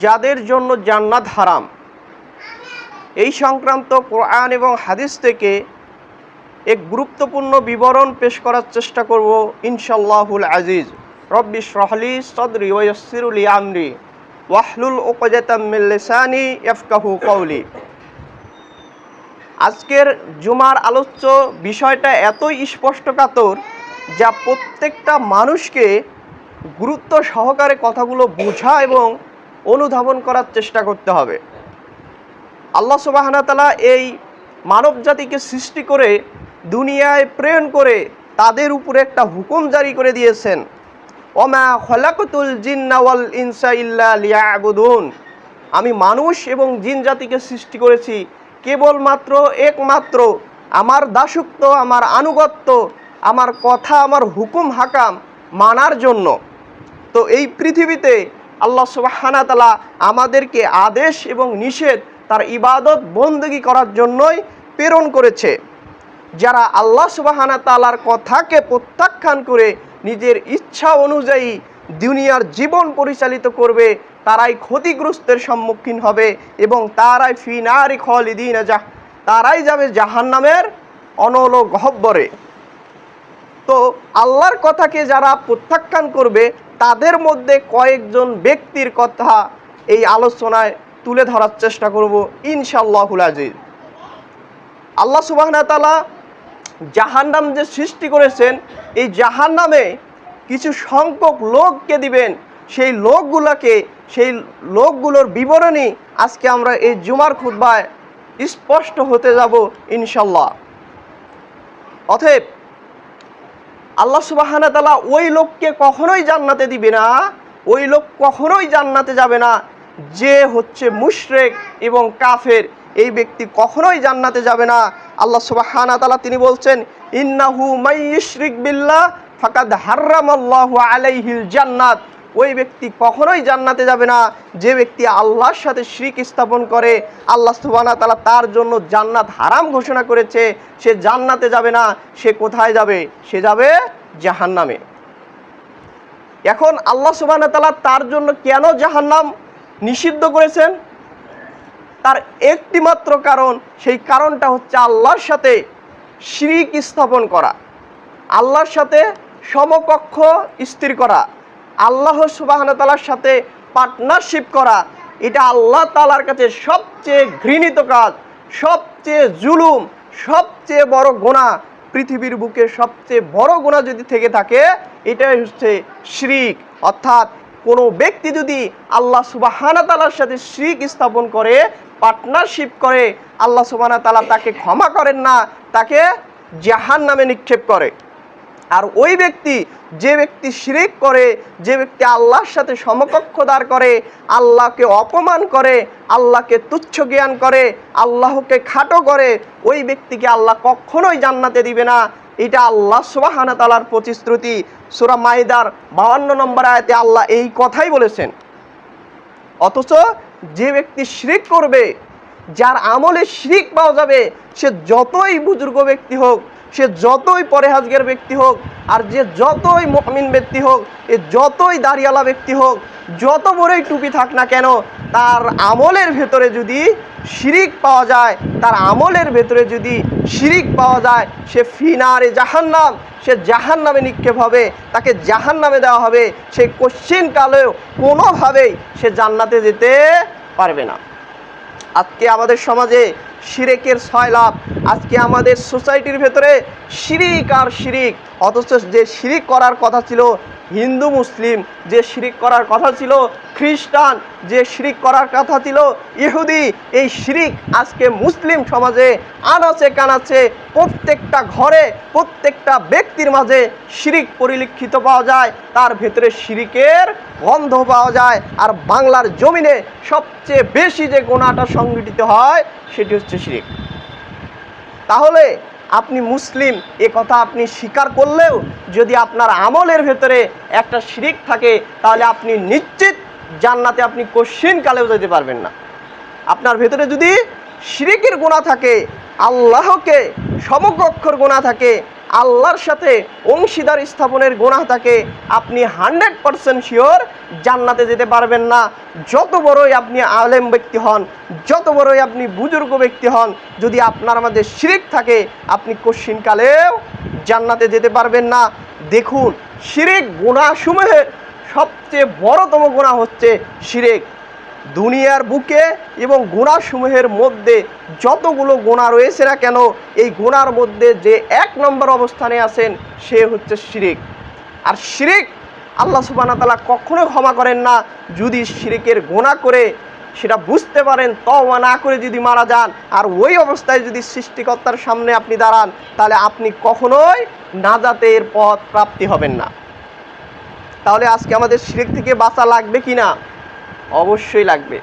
যাদের জন্য জান্নাত হারাম। এই সংক্রান্ত কোরআন এবং হাদিস থেকে এক গুরুত্বপূর্ণ বিবরণ পেশ করার চেষ্টা করব ইনশাল্লাহুল আজিজ। রব্বি শরহলি সদরি ওয়সিরুলি আমরি। ওয়াহলুল ওকজাতামিল্লিসানি ইফকাহু কৌলি আজকের জুমার আলোচ্য বিষয়টা এতই স্পষ্টকাতর যা প্রত্যেকটা মানুষকে গুরুত্ব সহকারে কথাগুলো বোঝা এবং অনুধাবন করার চেষ্টা করতে হবে। আল্লাহ সুবাহানা তালা এই মানব জাতিকে সৃষ্টি করে দুনিয়ায় প্রেরণ করে তাদের উপরে একটা হুকুম জারি করে দিয়েছেন। ওমা খলাকুতুল জিন্নাওয়াল ইনসা ইল্লা লিয়াবুদুন। আমি মানুষ এবং জিন জাতিকে সৃষ্টি করেছি কেবলমাত্র, একমাত্র আমার দাসত্ব, আমার আনুগত্য, আমার কথা, আমার হুকুম হাকাম মানার জন্য। তো এই পৃথিবীতে আল্লাহ সুবাহানা তালা আমাদেরকে আদেশ এবং নিষেধ, তার ইবাদত বন্দগি করার জন্যই প্রেরণ করেছে। যারা আল্লাহ সুবাহানা তালার কথাকে প্রত্যাখ্যান করে নিজের ইচ্ছা অনুযায়ী দুনিয়ার জীবন পরিচালিত করবে, তারাই ক্ষতিগ্রস্তের সম্মুখীন হবে এবং তারাই ফিনারি খলিদিন যা তারাই যাবে জাহান্নামের অনল গহব্বরে। তো আল্লাহর কথাকে যারা প্রত্যাখ্যান করবে তাদের মধ্যে কয়েকজন ব্যক্তির কথা এই আলোচনায় তুলে ধরার চেষ্টা করব ইনশাল্লাহুল আজিজ। আল্লাহ সুবাহ তালা জাহান্নাম যে সৃষ্টি করেছেন, এই জাহান্নামে কিছু সংখ্যক লোককে দিবেন। সেই লোকগুলোকে, সেই লোকগুলোর বিবরণী আজকে আমরা এই জুমার খুদ্বায় স্পষ্ট হতে যাব ইনশাল্লাহ অতএব আল্লাহ সুবাহানা তালা ওই লোককে কখনোই জান্নাতে দিবে না, ওই লোক কখনোই জান্নাতে যাবে না। যে হচ্ছে মুশরেক এবং কাফের, এই ব্যক্তি কখনোই জান্নাতে যাবে না। আল্লাহ সুবাহানা তালা তিনি বলছেন, ইন্নাহু মাইশরিক বিল্লাহ, ফাকাদ হার্রাম আল্লাহ আলাইহিল জান্নাত। ওই ব্যক্তি কখনোই জান্নাতে যাবে না। যে ব্যক্তি আল্লাহর সাথে শিরিক স্থাপন করে, আল্লাহ সুবানা তালা তার জন্য জান্নাত হারাম ঘোষণা করেছে, সে জান্নাতে যাবে না, সে কোথায় যাবে? সে যাবে জাহান্নামে। এখন আল্লাহ সুবানা তালা তার জন্য কেন জাহান্নাম নিষিদ্ধ করেছেন? তার একটিমাত্র কারণ, সেই কারণটা হচ্ছে আল্লাহর সাথে শিরিক স্থাপন করা। আল্লাহর সাথে সমকক্ষ স্থির করা। আল্লাহ সুবাহন তালার সাথে পার্টনারশিপ করা, এটা আল্লাহ তালার কাছে সবচেয়ে ঘৃণিত কাজ, সবচেয়ে জুলুম, সবচেয়ে বড় গোনা পৃথিবীর বুকে সবচেয়ে বড় গোনা যদি থেকে থাকে, এটাই হচ্ছে শ্রিক। অর্থাৎ কোনো ব্যক্তি যদি আল্লাহ সুবাহানা তালার সাথে শ্রিক স্থাপন করে পার্টনারশিপ করে, আল্লাহ সুবাহানা তালা তাকে ক্ষমা করেন না, তাকে জাহান নামে নিক্ষেপ করে। আর ওই ব্যক্তি যে ব্যক্তি শিরিক করে, যে ব্যক্তি আল্লাহর সাথে সমকক্ষ দাঁড় করে, আল্লাহকে অপমান করে, আল্লাহকে তুচ্ছ জ্ঞান করে, আল্লাহকে খাটো করে, ওই ব্যক্তিকে আল্লাহ কখনোই জান্নাতে দিবে না। এটা আল্লাহ সুবাহানা তালার প্রতিশ্রুতি। সুরা মাইদার বাহান্ন নম্বর আয়তে আল্লাহ এই কথাই বলেছেন। অথচ যে ব্যক্তি শিরিক করবে, যার আমলে শিরিক পাওয়া যাবে, সে যতই বুজুর্গ ব্যক্তি হোক সে যতই পরেহাজগের ব্যক্তি হোক, আর যে যতই মমিন ব্যক্তি হোক, এ যতই দাঁড়িয়ালা ব্যক্তি হোক, যত বড়ই টুপি থাক না কেন, তার আমলের ভেতরে যদি শিরিক পাওয়া যায়, তার আমলের ভেতরে যদি শিরিক পাওয়া যায়, সে ফিনারে জাহান্নাম, সে জাহান নামে নিক্ষেপ হবে, তাকে জাহান নামে দেওয়া হবে, সে কোশ্চিন কালেও কোনোভাবেই সে জান্নাতে যেতে পারবে না। আজকে আমাদের সমাজে শিরেকের ছয় লাভ। আজকে আমাদের সোসাইটির ভেতরে শিরিক আর শিরিক। অথচ যে শিরিক করার কথা ছিল হিন্দু মুসলিম যে শিরিক করার কথা ছিল, খ্রিস্টান যে শিরিক করার কথা ছিল, ইহুদি এই শিরিক আজকে মুসলিম সমাজে আনাচে কানাচে প্রত্যেকটা ঘরে, প্রত্যেকটা ব্যক্তির মাঝে শিরিক পরিলক্ষিত পাওয়া যায়। তার ভেতরে শিরিকের গন্ধ পাওয়া যায় আর বাংলার জমিনে সবচেয়ে বেশি যে গোনাটা সংগঠিত হয়, সেটি হচ্ছে শিরিক। তাহলে আপনি মুসলিম, এ কথা আপনি স্বীকার করলেও যদি আপনার আমলের ভেতরে একটা শিরিক থাকে, তাহলে আপনি নিশ্চিত জান্নাতে আপনি কোশ্চিন কালেও যেতে পারবেন না। আপনার ভেতরে যদি শিরিকের গোনা থাকে, আল্লাহকে সমকক্ষর গোনা থাকে আল্লাহর সাথে অংশীদার স্থাপনের গোনা থাকে আপনি হান্ড্রেড পারসেন্ট শিওর জান্নাতে যেতে পারবেন না। যত বড়ই আপনি আলেম ব্যক্তি হন, যত বড়ই আপনি বুজুর্গ ব্যক্তি হন, যদি আপনার মধ্যে শিরিক থাকে, আপনি কশ্চিনকালেও জান্নাতে যেতে পারবেন না। দেখুন, শিরিক গুণাসমূহের সবচেয়ে বড়তম গুণা হচ্ছে শিরেক। দুনিয়ার বুকে এবং গুণাসমূহের মধ্যে যতগুলো গোনা রয়েছে না কেন, এই গোনার মধ্যে যে এক নম্বর অবস্থানে আছেন, সে হচ্ছে শিরিক। আর শিরিক আল্লাহ সুবানা তালা কখনো ক্ষমা করেন না। যদি শিরিকের গোনা করে সেটা বুঝতে পারেন, তওবা না করে যদি মারা যান, আর ওই অবস্থায় যদি সৃষ্টিকর্তার সামনে আপনি দাঁড়ান, তাহলে আপনি কখনোই নাজাতের পথ প্রাপ্তি হবেন না। তাহলে আজকে আমাদের শিরিক থেকে বাঁচা লাগবে কি না? অবশ্যই লাগবে।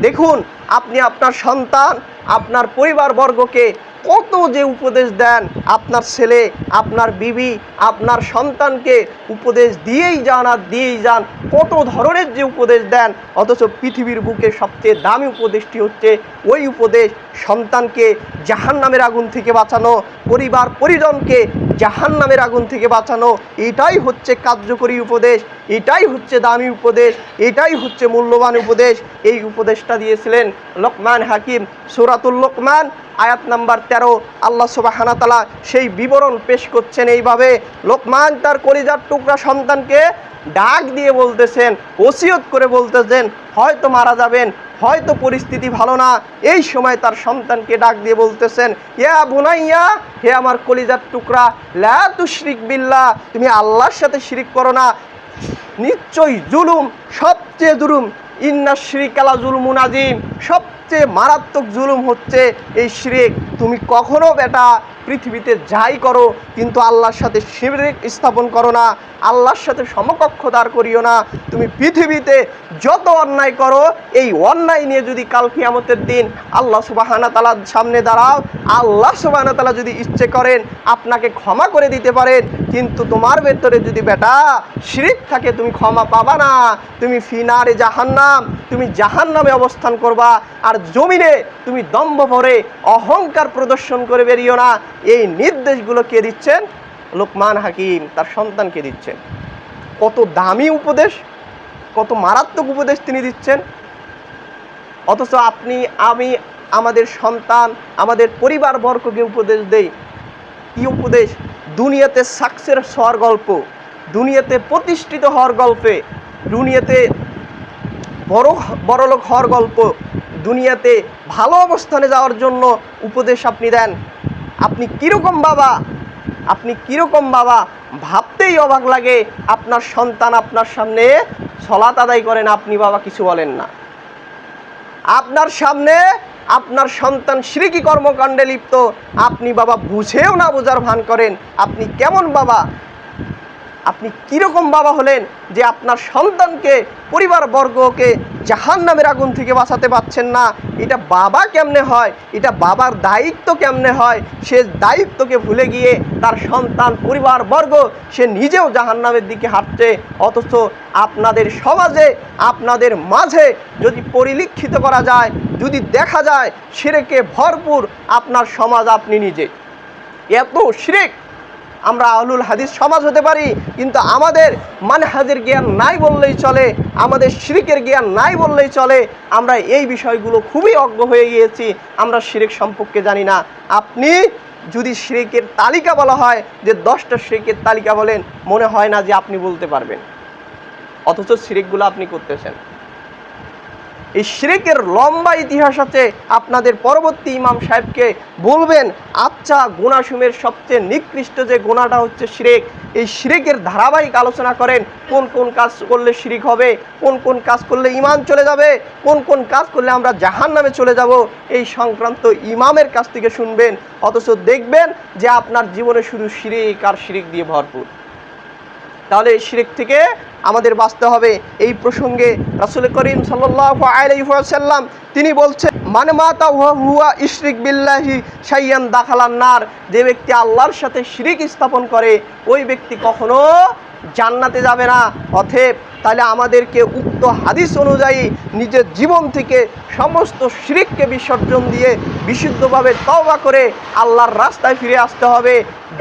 দেখুন আপনি আপনার সন্তান আপনার পরিবারবর্গকে কত যে উপদেশ দেন আপনার ছেলে, আপনার বিবি, আপনার সন্তানকে উপদেশ দিয়েই যান আর দিয়েই যান, কত ধরনের যে উপদেশ দেন, অথচ পৃথিবীর বুকে সবচেয়ে দামি উপদেশটি হচ্ছে ওই উপদেশ, সন্তানকে জাহান নামের আগুন থেকে বাঁচানো, পরিবার, পরিজনকে জাহান নামের আগুন থেকে বাঁচানো, এটাই হচ্ছে কার্যকরী উপদেশ, এটাই হচ্ছে দামি উপদেশ, এটাই হচ্ছে মূল্যবান উপদেশ। এই উপদেশটা দিয়েছিলেন লোকমান হাকিম, সুরাতুল লোকমান, আয়াত নাম্বার তেরো, আল্লাহ সুবাহানা তালা সেই বিবরণ পেশ করছেন এইভাবে। লোকমান তার কলিজার টুকরা সন্তানকে ডাক দিয়ে বলতেছেন, ওসিয়ত করে বলতেছেন, হয়তো মারা যাবেন, হয়তো পরিস্থিতি ভালো না। এই সময় তার সন্তানকে ডাক দিয়ে বলতেছেন, ইয়া বুনাইয়া, হে আমার কলিজার টুকরা, লা তুশরিক বিল্লাহ, তুমি আল্লাহর সাথে শিরিক করো না। নিশ্চয়ই জুলুম সবচেয়ে জুলুম। ইন্না শ্রীকালা জুলমুন আজিম সবচেয়ে মারাত্মক জুলুম হচ্ছে এই শিরিক। তুমি কখনো বেটা পৃথিবীতে যাই করো, কিন্তু আল্লাহর সাথে শিরিক স্থাপন করো না, আল্লাহর সাথে সমকক্ষ দাঁড় করিও না। তুমি পৃথিবীতে যত অন্যায় করো, এই অন্যায় নিয়ে যদি কাল কিয়ামতের দিন আল্লাহ সুবাহানা তালার সামনে দাঁড়াও, আল্লাহ সুবাহানা তালা যদি ইচ্ছে করেন আপনাকে ক্ষমা করে দিতে পারেন, কিন্তু তোমার ভেতরে যদি বেটা শিরিক থাকে, তুমি ক্ষমা পাবা না। তুমি ফিনারে জাহান্নাম, তুমি জাহান্নামে অবস্থান করবা। আর জমিনে তুমি দম্ভ ভরে অহংকার প্রদর্শন করে বেরিও না। এই নির্দেশগুলো কে দিচ্ছেন? লোকমান হাকিম, তার সন্তানকে দিচ্ছেন? কত দামি উপদেশ, কত মারাত্মক উপদেশ তিনি দিচ্ছেন। অথচ আপনি, আমি, আমাদের সন্তান, আমাদের পরিবারবর্গকে উপদেশ দেই। কি উপদেশ? দুনিয়াতে সাকসেস হওয়ার গল্প, দুনিয়াতে প্রতিষ্ঠিত হওয়ার গল্পে, দুনিয়াতে বড়, বড়লোক হওয়ার গল্প দুনিয়াতে ভালো অবস্থানে যাওয়ার জন্য উপদেশ আপনি দেন। আপনি কীরকম বাবা? আপনি কীরকম বাবা? ভাবতেই অবাক লাগে। আপনার সন্তান আপনার সামনে সলাত আদায় করেন, আপনি বাবা কিছু বলেন না। আপনার সামনে আপনার সন্তান শ্রীকি কর্মকাণ্ডে লিপ্ত, আপনি বাবা বুঝেও না বোঝার ভান করেন। আপনি কেমন বাবা? আপনি কীরকম বাবা হলেন যে আপনার সন্তানকে, পরিবারবর্গকে জাহান নামের আগুন থেকে বাঁচাতে পারছেন না? এটা বাবা কেমনে হয়? এটা বাবার দায়িত্ব কেমনে হয়? সে দায়িত্বকে ভুলে গিয়ে তার সন্তান, পরিবারবর্গ, সে নিজেও জাহান নামের দিকে হাঁটছে। অথচ আপনাদের সমাজে, আপনাদের মাঝে যদি পরিলক্ষিত করা যায়, যদি দেখা যায়, সেরেকে ভরপুর আপনার সমাজ আপনি নিজে। এত শিরেক আমরা আহলুল হাদিস সমাজ হতে পারি, কিন্তু আমাদের মানহাজের জ্ঞান নাই বললেই চলে, আমাদের শিরিকের জ্ঞান নাই বললেই চলে। আমরা এই বিষয়গুলো খুবই অজ্ঞ হয়ে গিয়েছি, আমরা শিরিক সম্পর্কে জানি না। আপনি যদি শিরিকের তালিকা বলা হয়, যে দশটা শিরিকের তালিকা বলেন, মনে হয় না যে আপনি বলতে পারবেন। অথচ শিরিকগুলো আপনি করতেছেন। এই শিরিকের লম্বা ইতিহাস আছে। আপনাদের পরবর্তী ইমাম সাহেবকে বলবেন আচ্ছা গুণাসুমের সবচেয়ে নিকৃষ্ট যে গুণাটা হচ্ছে শিরেক, এই শিরেকের ধারাবাহিক আলোচনা করেন, কোন কোন কাজ করলে শিরিক হবে, কোন কোন কাজ করলে ইমান চলে যাবে, কোন কোন কাজ করলে আমরা জাহান নামে চলে যাব, এই সংক্রান্ত ইমামের কাছ থেকে শুনবেন, অথচ দেখবেন যে আপনার জীবনে শুধু শিরিক আর শিরিক দিয়ে ভরপুর। তাহলে এই শিরিক থেকে আমাদের বাঁচতে হবে। এই প্রসঙ্গে রাসুল করিম সাল্লাম তিনি বলছেন মানে মাতা হুয়া ইশরিক বিল্লাহি সাইয়ান দাখালান নার। যে ব্যক্তি আল্লাহর সাথে শিরিক স্থাপন করে, ওই ব্যক্তি কখনো জান্নাতে যাবে না। অথেব তাহলে আমাদেরকে উক্ত হাদিস অনুযায়ী নিজের জীবন থেকে সমস্ত শিরিককে বিসর্জন দিয়ে বিশুদ্ধভাবে তওবা করে আল্লাহর রাস্তায় ফিরে আসতে হবে।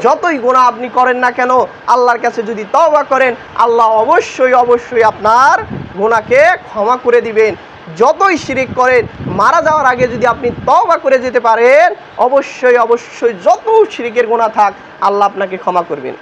যতই গোনা আপনি করেন না কেন, আল্লাহর কাছে যদি তওবা করেন, আল্লাহ অবশ্যই অবশ্যই আপনার গোনাকে ক্ষমা করে দিবেন। যতই শিরিক করেন, মারা যাওয়ার আগে যদি আপনি তওবা করে যেতে পারেন, অবশ্যই অবশ্যই যত শিরিকের গোনা থাক, আল্লাহ আপনাকে ক্ষমা করবেন।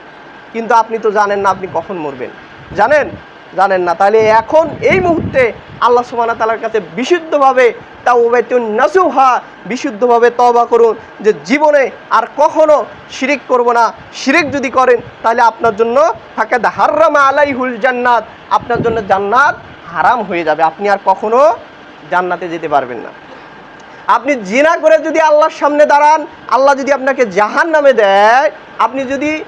কিন্তু আপনি তো জানেন না আপনি কখন মরবেন। জানেন? জানেন না। তাহলে এখন এই মুহূর্তে আল্লাহ সুবহানাহু তালার কাছে বিশুদ্ধভাবে তাওবাতুন নাসুহা, বিশুদ্ধভাবে তওবা করুন যে জীবনে আর কখনো শিরিক করব না। শিরিক যদি করেন, তাহলে আপনার জন্য থাকে হাররামা আলাইহুল জান্নাত, আপনার জন্য জান্নাত হারাম হয়ে যাবে। আপনি আর কখনো জান্নাতে যেতে পারবেন না। আপনি জিনা করে যদি আল্লাহর সামনে দাঁড়ান, আল্লাহ যদি আপনাকে জাহান নামে দেয়, আপনি যদি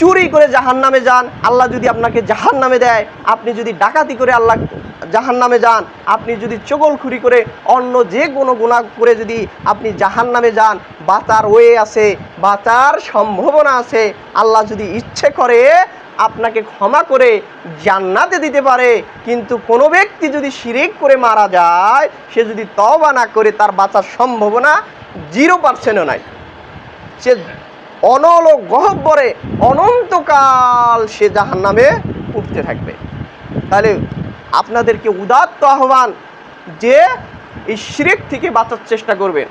চুরি করে জাহান নামে যান। আল্লাহ যদি আপনাকে জাহান নামে দেয়, আপনি যদি ডাকাতি করে আল্লাহ জাহান নামে যান, আপনি যদি চগলখুরি করে অন্য যে কোনো গুণা করে যদি আপনি জাহান নামে যান বাঁচার ওয়ে আছে বাঁচার সম্ভাবনা আছে, আল্লাহ যদি ইচ্ছে করে আপনাকে ক্ষমা করে জান্নাতে দিতে পারে, কিন্তু কোনো ব্যক্তি যদি শিরিক করে মারা যায়, সে যদি তওবা না করে, তার বাঁচার সম্ভাবনা জিরো পার্সেন্টও নাই। সে অনল গহব্বরে অনন্তকাল সে জাহান নামে উঠতে থাকবে। তাহলে আপনাদেরকে উদাত্ত আহ্বান যে এই শিরেক থেকে বাঁচার চেষ্টা করবেন।